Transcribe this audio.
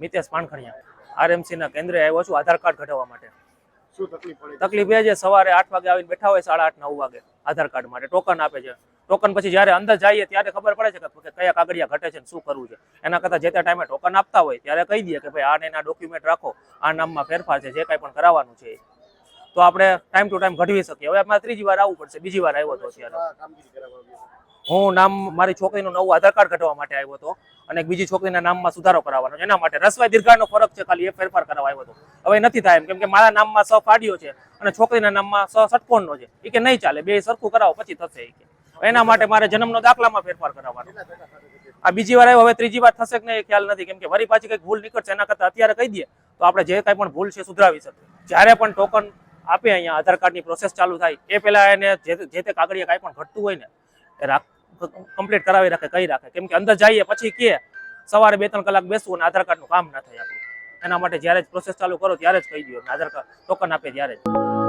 Mitesh પાનખણિયા RMC ના કેન્દ્રે આવ્યો છું આધાર કાર્ડ કઢાવવા માટે. શું તકલીફ પડે? તકલીફ એ છે સવારે આઠ વાગે આવીને બેઠા હોય સાડા આઠ નવ વાગે આધાર કાર્ડ માટે. ટોકન આપે છે. ટોકન પછી જ્યારે અંદર જઈએ ત્યારે ખબર પડે છે કે કયા કાગળિયા ઘટે છે શું કરવું છે. એના કરતાં જે તે ટાઈમે ટોકન આપતા હોય ત્યારે કહી દઈએ કે ભાઈ આને એના ડોક્યુમેન્ટ રાખો. આ નામમાં ફેરફાર છે જે કાંઈ પણ કરાવવાનું છે તો આપણે ટાઈમ ટુ ટાઈમ ઘટવી શકીએ. હવે અમારે ત્રીજી વાર આવવું પડશે. બીજી વાર આવ્યો હતો ત્યારે હું નામ, મારી છોકરીનું નવું આધાર કાર્ડ કઢાવવા માટે આવ્યો હતો અને બીજી છોકરીના નામમાં સુધારો કરાવવાનો એના માટે રસવાઈ દીર્ઘાનો ફરક છે, ખાલી એ ફેરફાર કરાવવા આવ્યો હતો. હવે નથી થાય એમ, કેમ કે મારા નામમાં સ ફાડ્યો છે અને છોકરીના નામમાં સ ષટકોણનો છે. એ કે નહીં ચાલે, બે સરખું કરાવો, પછી થશે એ એના માટે મારે જન્મનો દાખલામાં ફેરફાર કરાવવાનો? આ બીજી વાર આવ્યો, હવે ત્રીજી વાર થશે કે નહીં એ ખ્યાલ નથી, કેમ કે વળી પાછી કંઈક ભૂલ નીકળશે, એના કરતાં અત્યારે કહી દઈએ તો આપણે જે કાંઈ પણ ભૂલ છે સુધરાવી શકીએ જ્યારે પણ ટોકન આપે અહીંયા, આધાર કાર્ડની પ્રોસેસ ચાલુ થાય, એ પહેલાં એને જે તે કાગળિયા કાંઈ પણ ઘટતું હોય ને, એ રાખ કમ્પ્લીટ કરાવી રાખે કહી રાખે. કેમ કે અંદર જઈએ પછી કે સવારે બે ત્રણ કલાક બેસવું અને આધાર કાર્ડનું કામ ના થાય આપણું. એના માટે જ્યારે જ પ્રોસેસ ચાલુ કરો ત્યારે જ કહી દો આધાર કાર્ડ ટોકન આપે ત્યારે જ.